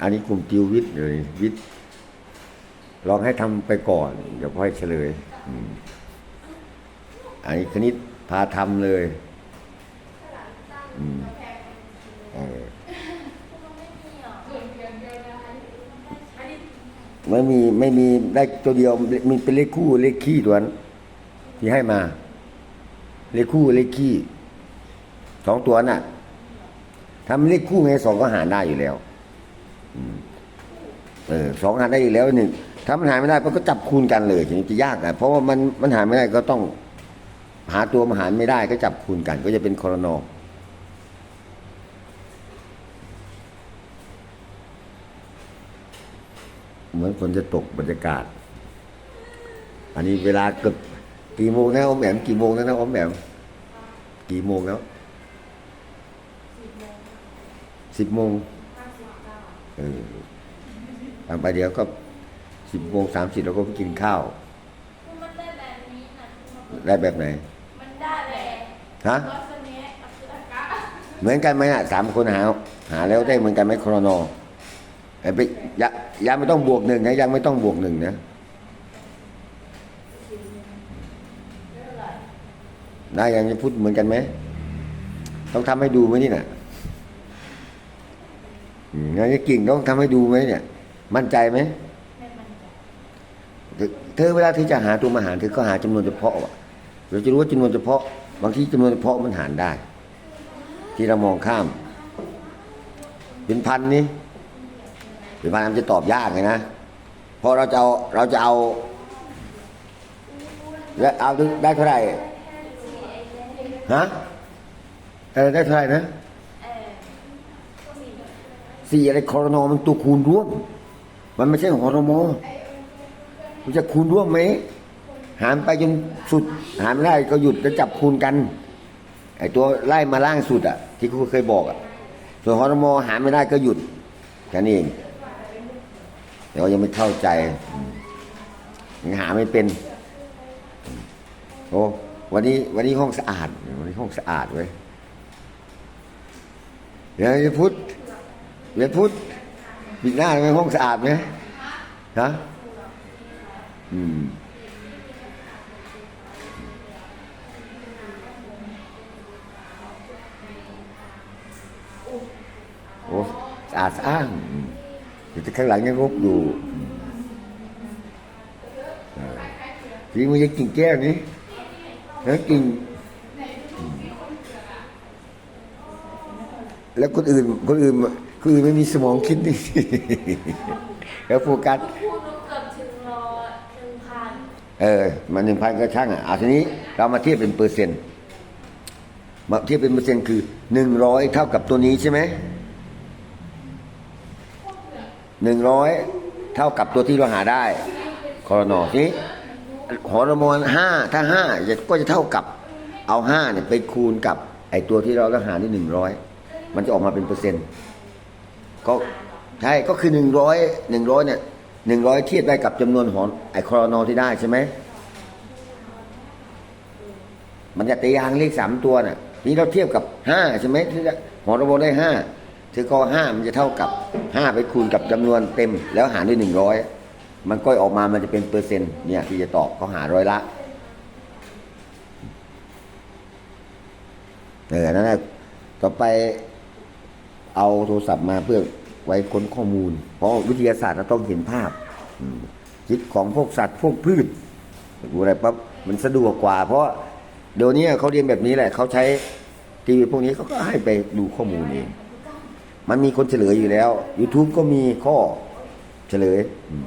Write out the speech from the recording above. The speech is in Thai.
อันนี้กลุ่มติววิทย์เลยวิทย์ลองให้ทำไปก่อน เดี๋ยวค่อยเฉลยอันนี้คณิตพาทำเลยไม่มีไม่มีได้ตัวเดียวมีเป็นเลขคู่เลขขี้ตัวนั้นที่ให้มา เลขคู่เลขขี้สองตัวน่ะทำเลขคู่ไงสองก็หาได้อยู่แล้ว เออสองหารได้อยู่แล้วหนึ่งถ้ามันหารไม่ได้มันก็จับคูณกันเลยทีนี้จะยากนะเพราะว่ามันมันหารไม่ได้ก็ต้อง หาตัวมาหารไม่ได้ก็จับคูณกัน ก็จะเป็นคอรนอเหมือนฝนจะตกบรรยากาศ อันนี้เวลาเกือบกี่โมงนะออมแหมกี่โมงแล้วนะออมแหมมกี่โมงแล้วสิบโมงเออ ทำไปเดี๋ยวก็สิบโมงสามสิบเราก็ไปกินข้าว มันได้แบบนี้นะได้แบบไหน มันได้แบบฮะ รสเนี้ยกับคืออากาศเหมือนกันไหมอะสามคนหา หาแล้วได้เหมือนกันไหมโครโนไอ้ไปยังยังไม่ต้องบวกหนึ่งนะยังไม่ต้องบวกหนึ่งนะได้ยังจะพูดเหมือนกันไหม ต้องทำให้ดูไหมนี่น่ะอืมงั้นจะกิ่งต้องทำให้ดูไหมเนี่ย มั่นใจไหมไม่มันจเธอเวลาที่จะหาตัวมาหารเธอก็หาจำนวนเฉพาะว่ะเราจะรู้ว่าจำนวนเฉพาะ บางทีจำนวนเฉพาะมันหารได้ ที่เรามองข้าม เป็นพันนี่เป็นพันมันจะตอบยากไงนะเพราะเราจะเอาเราจะเอาแล้วเอาได้เท่าไหร่ฮะออได้เท่าไหร่นะสี่อะไรคอรนอมันตัวคูณร่วม มันไม่ใช่ของคอรมอมันจะคูณร่วมไหม หารไปจนสุด หารไม่ได้ก็หยุดแล้วจับคูณกัน ไอ้ตัวไล่มาล่างสุดอะ ที่ครูเคยบอกอะ ส่วนคอรมอหารไม่ได้ก็หยุดแค่นี้เองแต่ว่ายังไม่เข้าใจยังหาไม่เป็นโอ้วันนี้ วันนี้ห้องสะอาด วันนี้ห้องสะอาดเว้ยเดี๋ยวจะพุทธเวียนพุทธ ปิดหน้าทำไมห้องสะอาดไหมฮะอืมโอ้สะอาดสะอ้างอืมแต่ข้างหลังยังรกอยู่ทีมันจะกิ่งแก้วนี้แล้วกิ่งแล้วคนอื่นคนอื่น คนอื่นไม่มีสมองคิดนี่แล้วโฟกัสพูดรู้เกือบถึงร้อยหนึ่งพันเออ มันหนึ่งพันก็ช่างอะเอาทีนี้เรามาเทียบเป็นเปอร์เซ็นต์มาเทียบเป็นเปอร์เซ็นต์คือหนึ่งร้อยเท่ากับตัวนี้ใช่ไหมหนึ่งร้อยเท่ากับตัวที่เราหาได้คอรนอทีนี้หอรมอนห้าถ้าห้าก็จะเท่ากับเอาห้าเนี่ยไปคูณกับไอตัวที่เราต้องหาที่หนึ่งร้อยมันจะออกมาเป็นเปอร์เซ็นต์ ก็ใช่ก็คือหนึ่งร้อยหนึ่งร้อยเนี่ยหนึ่งร้อยเทียบได้กับจำนวนหอนไอคอรนอที่ได้ใช่ไหมมันจะตียางเลขสามตัวน่ะนี่เราเทียบกับห้าใช่ไหมที่หอระโบได้ห้าถือก็ห้ามันจะเท่ากับห้าไปคูณกับจำนวนเต็ม แล้วหารด้วยหนึ่งร้อยมันก็ออกมามันจะเป็นเปอร์เซ็นต์เนี่ยที่จะตอบเขาหาร้อยละเออนั่นแหละต่อไป เอาโทรศัพท์มาเพื่อไว้ค้นข้อมูล เพราะวิทยาศาสตร์เราต้องเห็นภาพจิตของพวกสัตว์พวกพืชอะไรปั๊บมันสะดวกกว่า เพราะเดี๋ยวนี้เขาเรียนแบบนี้แหละเขาใช้ทีวีพวกนี้เขาก็ให้ไปดูข้อมูลเองมันมีคนเฉลยอยู่แล้ว YouTube ก็มีข้อเฉลยอืม